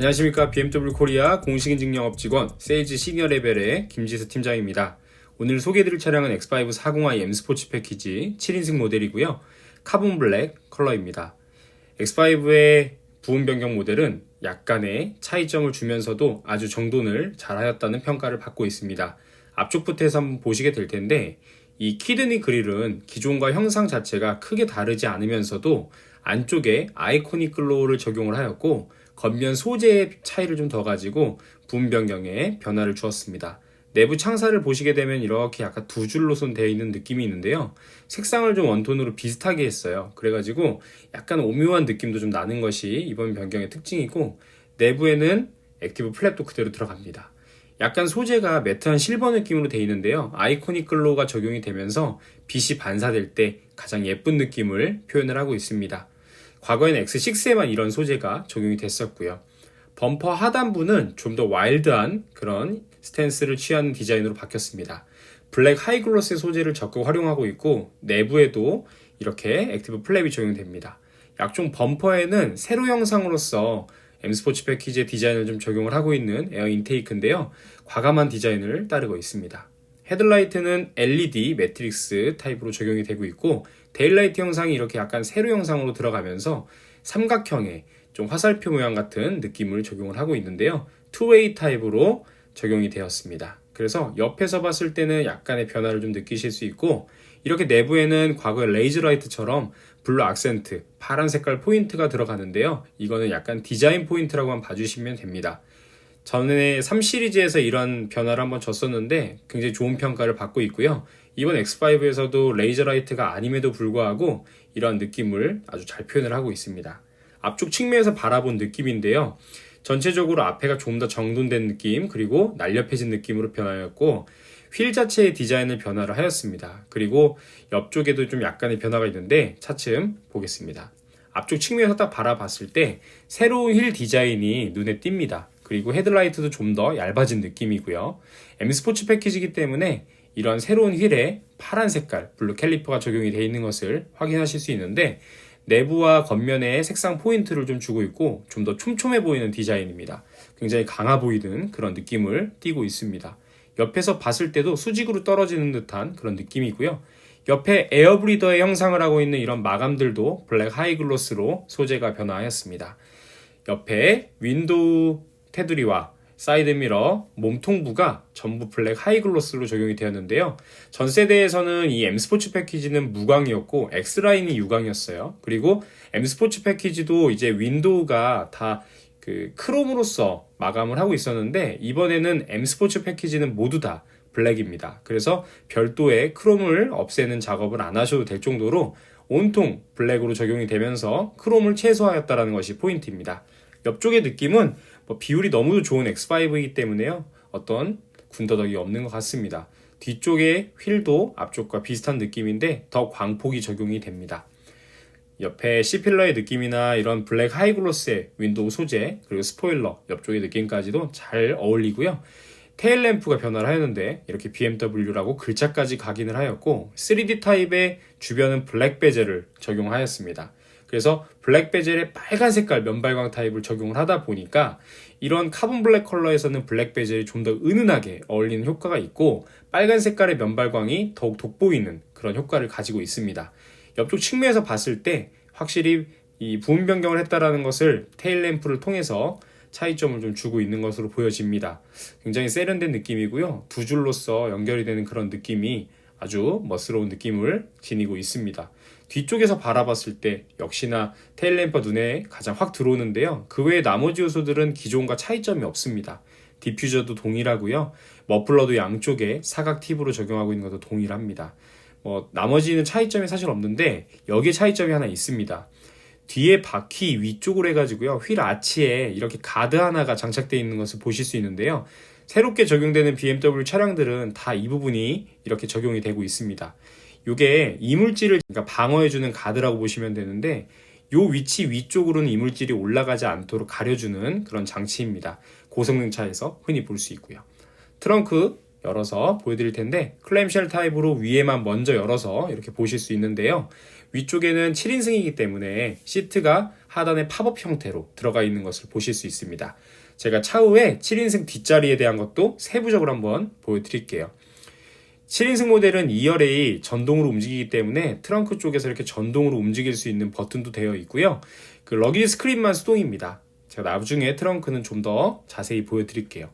안녕하십니까 BMW 코리아 공식인증 영업 직원 세일즈 시니어 레벨의 김지수 팀장입니다. 오늘 소개해드릴 차량은 X5 40i M 스포츠 패키지 7인승 모델이고요. 카본 블랙 컬러입니다. X5의 부음 변경 모델은 약간의 차이점을 주면서도 아주 정돈을 잘하였다는 평가를 받고 있습니다. 앞쪽부터 해서 한번 보시게 될 텐데 이 키드니 그릴은 기존과 형상 자체가 크게 다르지 않으면서도 안쪽에 아이코닉 글로우를 적용을 하였고 겉면 소재의 차이를 좀 더 가지고 부음 변경에 변화를 주었습니다. 내부 창살을 보시게 되면 이렇게 약간 두 줄로 손 되어 있는 느낌이 있는데요. 색상을 좀 원톤으로 비슷하게 했어요. 그래가지고 약간 오묘한 느낌도 좀 나는 것이 이번 변경의 특징이고 내부에는 액티브 플랩도 그대로 들어갑니다. 약간 소재가 매트한 실버 느낌으로 되어 있는데요. 아이코닉 글로우가 적용이 되면서 빛이 반사될 때 가장 예쁜 느낌을 표현을 하고 있습니다. 과거에는 X6에만 이런 소재가 적용이 됐었고요. 범퍼 하단부는 좀 더 와일드한 그런 스탠스를 취하는 디자인으로 바뀌었습니다. 블랙 하이글로스 소재를 적극 활용하고 있고 내부에도 이렇게 액티브 플랩이 적용됩니다. 약종 범퍼에는 세로 형상으로서 M 스포츠 패키지의 디자인을 좀 적용을 하고 있는 에어 인테이크인데요. 과감한 디자인을 따르고 있습니다. 헤드라이트는 LED 매트릭스 타입으로 적용이 되고 있고 데일라이트 형상이 이렇게 약간 세로 형상으로 들어가면서 삼각형의 좀 화살표 모양 같은 느낌을 적용을 하고 있는데요. 투웨이 타입으로 적용이 되었습니다. 그래서 옆에서 봤을 때는 약간의 변화를 좀 느끼실 수 있고 이렇게 내부에는 과거의 레이즈 라이트처럼 블루 악센트, 파란 색깔 포인트가 들어가는데요. 이거는 약간 디자인 포인트라고만 봐주시면 됩니다. 전에 3 시리즈에서 이런 변화를 한번 줬었는데 굉장히 좋은 평가를 받고 있고요. 이번 X5에서도 레이저 라이트가 아님에도 불구하고 이런 느낌을 아주 잘 표현을 하고 있습니다. 앞쪽 측면에서 바라본 느낌인데요. 전체적으로 앞에가 좀 더 정돈된 느낌 그리고 날렵해진 느낌으로 변하였고 휠 자체의 디자인을 변화를 하였습니다. 그리고 옆쪽에도 좀 약간의 변화가 있는데 차츰 보겠습니다. 앞쪽 측면에서 딱 바라봤을 때 새로운 휠 디자인이 눈에 띕니다. 그리고 헤드라이트도 좀 더 얇아진 느낌이고요. M 스포츠 패키지이기 때문에 이런 새로운 휠에 파란 색깔 블루 캘리퍼가 적용이 되어 있는 것을 확인하실 수 있는데 내부와 겉면에 색상 포인트를 좀 주고 있고 좀 더 촘촘해 보이는 디자인입니다. 굉장히 강하 보이는 그런 느낌을 띠고 있습니다. 옆에서 봤을 때도 수직으로 떨어지는 듯한 그런 느낌이고요. 옆에 에어브리더의 형상을 하고 있는 이런 마감들도 블랙 하이글로스로 소재가 변화하였습니다. 옆에 윈도우 테두리와 사이드미러, 몸통부가 전부 블랙 하이글로스로 적용이 되었는데요. 전 세대에서는 이 M 스포츠 패키지는 무광이었고 X라인이 유광이었어요. 그리고 M 스포츠 패키지도 이제 윈도우가 다 그 크롬으로서 마감을 하고 있었는데 이번에는 M 스포츠 패키지는 모두 다 블랙입니다. 그래서 별도의 크롬을 없애는 작업을 안 하셔도 될 정도로 온통 블랙으로 적용이 되면서 크롬을 최소화했다는 것이 포인트입니다. 옆쪽의 느낌은 뭐 비율이 너무 좋은 X5이기 때문에요. 어떤 군더더기 없는 것 같습니다. 뒤쪽의 휠도 앞쪽과 비슷한 느낌인데 더 광폭이 적용이 됩니다. 옆에 C필러의 느낌이나 이런 블랙 하이글로스의 윈도우 소재 그리고 스포일러 옆쪽의 느낌까지도 잘 어울리고요. 테일 램프가 변화를 하였는데 이렇게 BMW라고 글자까지 각인을 하였고 3D 타입의 주변은 블랙 베젤을 적용하였습니다. 그래서 블랙 베젤에 빨간 색깔 면발광 타입을 적용을 하다 보니까 이런 카본 블랙 컬러에서는 블랙 베젤이 좀 더 은은하게 어울리는 효과가 있고 빨간 색깔의 면발광이 더욱 돋보이는 그런 효과를 가지고 있습니다. 옆쪽 측면에서 봤을 때 확실히 이 부음 변경을 했다라는 것을 테일 램프를 통해서 차이점을 좀 주고 있는 것으로 보여집니다. 굉장히 세련된 느낌이고요. 두 줄로서 연결이 되는 그런 느낌이 아주 멋스러운 느낌을 지니고 있습니다. 뒤쪽에서 바라봤을 때 역시나 테일램퍼 눈에 가장 확 들어오는데요. 그 외에 나머지 요소들은 기존과 차이점이 없습니다. 디퓨저도 동일하고요. 머플러도 양쪽에 사각 팁으로 적용하고 있는 것도 동일합니다. 뭐 나머지는 차이점이 사실 없는데 여기에 차이점이 하나 있습니다. 뒤에 바퀴 위쪽으로 해가지고요. 휠 아치에 이렇게 가드 하나가 장착되어 있는 것을 보실 수 있는데요. 새롭게 적용되는 BMW 차량들은 다 이 부분이 이렇게 적용이 되고 있습니다. 이게 이물질을 그러니까 방어해주는 가드라고 보시면 되는데 요 위치 위쪽으로는 이물질이 올라가지 않도록 가려주는 그런 장치입니다. 고성능 차에서 흔히 볼 수 있고요. 트렁크 열어서 보여드릴 텐데 클램쉘 타입으로 위에만 먼저 열어서 이렇게 보실 수 있는데요. 위쪽에는 7인승이기 때문에 시트가 하단에 팝업 형태로 들어가 있는 것을 보실 수 있습니다. 제가 차후에 7인승 뒷자리에 대한 것도 세부적으로 한번 보여드릴게요. 7인승 모델은 2열이 전동으로 움직이기 때문에 트렁크 쪽에서 이렇게 전동으로 움직일 수 있는 버튼도 되어 있고요. 그 러기지 스크린만 수동입니다. 제가 나중에 트렁크는 좀 더 자세히 보여드릴게요.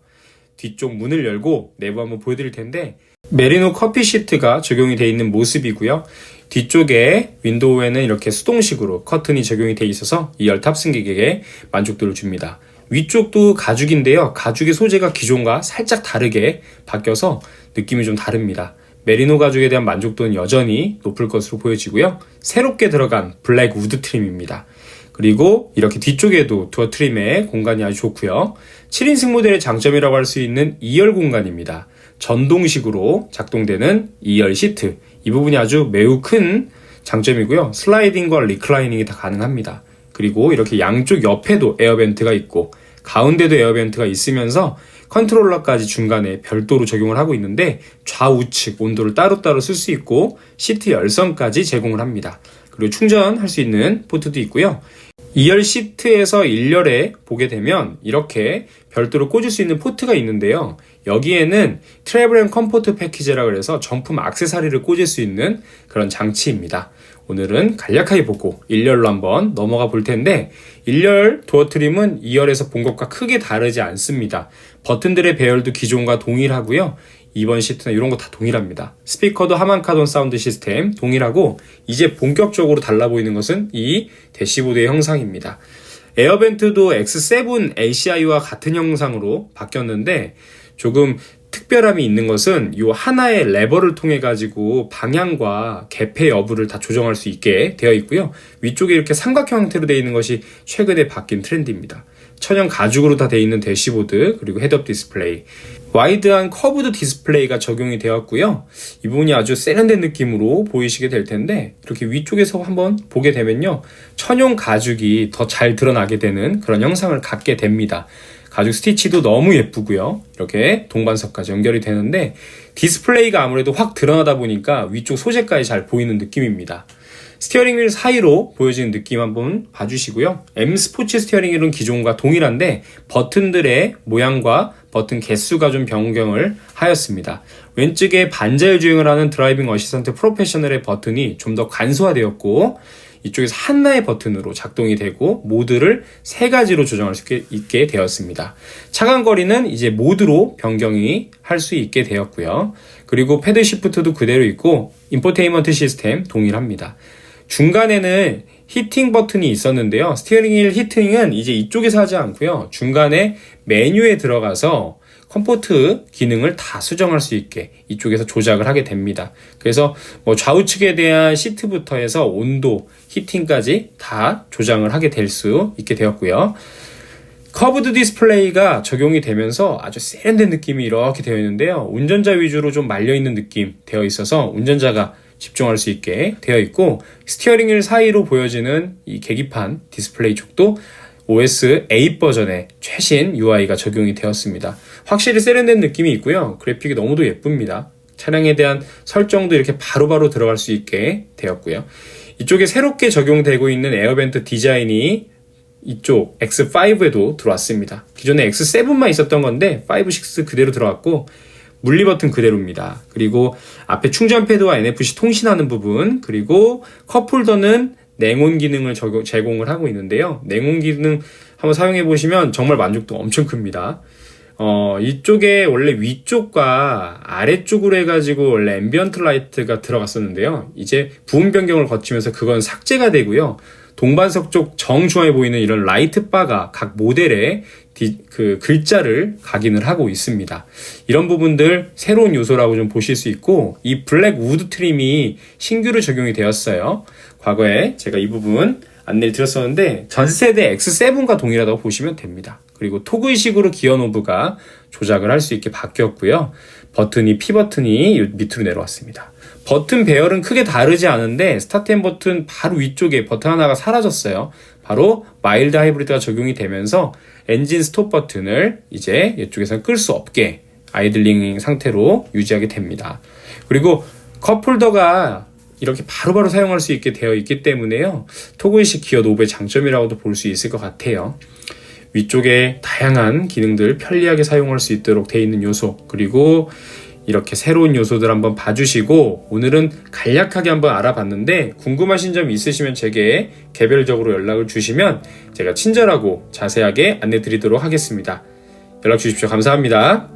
뒤쪽 문을 열고 내부 한번 보여드릴 텐데 메리노 커피 시트가 적용이 되어 있는 모습이고요. 뒤쪽에 윈도우에는 이렇게 수동식으로 커튼이 적용이 되어 있어서 2열 탑승객에게 만족도를 줍니다. 위쪽도 가죽인데요. 가죽의 소재가 기존과 살짝 다르게 바뀌어서 느낌이 좀 다릅니다. 메리노 가죽에 대한 만족도는 여전히 높을 것으로 보여지고요. 새롭게 들어간 블랙 우드 트림입니다. 그리고 이렇게 뒤쪽에도 두어 트림의 공간이 아주 좋고요. 7인승 모델의 장점이라고 할 수 있는 2열 공간입니다. 전동식으로 작동되는 2열 시트. 이 부분이 아주 매우 큰 장점이고요. 슬라이딩과 리클라이닝이 다 가능합니다. 그리고 이렇게 양쪽 옆에도 에어벤트가 있고 가운데도 에어벤트가 있으면서 컨트롤러까지 중간에 별도로 적용을 하고 있는데 좌우측 온도를 따로따로 쓸 수 있고 시트 열선까지 제공을 합니다. 그리고 충전할 수 있는 포트도 있고요. 2열 시트에서 1열에 보게 되면 이렇게 별도로 꽂을 수 있는 포트가 있는데요. 여기에는 트래블 앤 컴포트 패키지라 그래서 정품 악세사리를 꽂을 수 있는 그런 장치입니다. 오늘은 간략하게 보고 1열로 한번 넘어가 볼 텐데 1열 도어 트림은 2열에서 본 것과 크게 다르지 않습니다. 버튼들의 배열도 기존과 동일하고요. 2번 시트나 이런 거 다 동일합니다. 스피커도 하만카돈 사운드 시스템 동일하고 이제 본격적으로 달라 보이는 것은 이 대시보드의 형상입니다. 에어벤트도 X7 ACI와 같은 형상으로 바뀌었는데 조금 특별함이 있는 것은 이 하나의 레버를 통해 가지고 방향과 개폐 여부를 다 조정할 수 있게 되어 있고요. 위쪽에 이렇게 삼각형 형태로 되어 있는 것이 최근에 바뀐 트렌드입니다. 천연 가죽으로 다 되어 있는 대시보드 그리고 헤드업 디스플레이 와이드한 커브드 디스플레이가 적용이 되었고요. 이 부분이 아주 세련된 느낌으로 보이시게 될 텐데 이렇게 위쪽에서 한번 보게 되면요. 천연 가죽이 더 잘 드러나게 되는 그런 형상을 갖게 됩니다. 가죽 스티치도 너무 예쁘고요. 이렇게 동반석까지 연결이 되는데 디스플레이가 아무래도 확 드러나다 보니까 위쪽 소재까지 잘 보이는 느낌입니다. 스티어링 휠 사이로 보여지는 느낌 한번 봐주시고요. M 스포츠 스티어링 휠은 기존과 동일한데 버튼들의 모양과 버튼 개수가 좀 변경을 하였습니다. 왼쪽에 반자율 주행을 하는 드라이빙 어시스턴트 프로페셔널의 버튼이 좀 더 간소화되었고 이쪽에서 하나의 버튼으로 작동이 되고 모드를 세 가지로 조정할 수 있게 되었습니다. 차간 거리는 이제 모드로 변경이 할 수 있게 되었고요. 그리고 패드 시프트도 그대로 있고 인포테인먼트 시스템 동일합니다. 중간에는 히팅 버튼이 있었는데요. 스티어링 휠 히팅은 이제 이쪽에서 하지 않고요. 중간에 메뉴에 들어가서 컴포트 기능을 다 수정할 수 있게 이쪽에서 조작을 하게 됩니다. 그래서 뭐 좌우측에 대한 시트부터 해서 온도, 히팅까지 다 조정을 하게 될 수 있게 되었고요. 커브드 디스플레이가 적용이 되면서 아주 세련된 느낌이 이렇게 되어 있는데요. 운전자 위주로 좀 말려있는 느낌 되어 있어서 운전자가 집중할 수 있게 되어 있고 스티어링 휠 사이로 보여지는 이 계기판 디스플레이 쪽도 OS 8 버전의 최신 UI가 적용이 되었습니다. 확실히 세련된 느낌이 있고요. 그래픽이 너무도 예쁩니다. 차량에 대한 설정도 이렇게 바로 바로 들어갈 수 있게 되었고요. 이쪽에 새롭게 적용되고 있는 에어벤트 디자인이 이쪽 X5에도 들어왔습니다. 기존에 X7만 있었던 건데 5, 6 그대로 들어왔고 물리 버튼 그대로입니다. 그리고 앞에 충전 패드와 NFC 통신하는 부분, 그리고 컵홀더는 냉온 기능을 적용, 제공을 하고 있는데요. 냉온 기능 한번 사용해 보시면 정말 만족도 엄청 큽니다. 어, 이쪽에 원래 위쪽과 아래쪽으로 해가지고 원래 앰비언트 라이트가 들어갔었는데요. 이제 부분 변경을 거치면서 그건 삭제가 되고요. 동반석 쪽 정중앙에 보이는 이런 라이트 바가 각 모델에 디, 그 글자를 각인을 하고 있습니다. 이런 부분들 새로운 요소라고 좀 보실 수 있고 이 블랙 우드 트림이 신규로 적용이 되었어요. 과거에 제가 이 부분 안내를 드렸었는데 전 세대 X7과 동일하다고 보시면 됩니다. 그리고 토그의식으로 기어 노브가 조작을 할 수 있게 바뀌었고요. 버튼이 P 버튼이 밑으로 내려왔습니다. 버튼 배열은 크게 다르지 않은데 스타트 앤 버튼 바로 위쪽에 버튼 하나가 사라졌어요. 바로 마일드 하이브리드가 적용이 되면서 엔진 스톱 버튼을 이제 이쪽에서 끌 수 없게 아이들링 상태로 유지하게 됩니다. 그리고 컵홀더가 이렇게 바로바로 사용할 수 있게 되어 있기 때문에요. 토그이식 기어 노브의 장점이라고도 볼 수 있을 것 같아요. 위쪽에 다양한 기능들 편리하게 사용할 수 있도록 되어 있는 요소 그리고 이렇게 새로운 요소들 한번 봐주시고 오늘은 간략하게 한번 알아봤는데 궁금하신 점 있으시면 제게 개별적으로 연락을 주시면 제가 친절하고 자세하게 안내 드리도록 하겠습니다. 연락 주십시오. 감사합니다.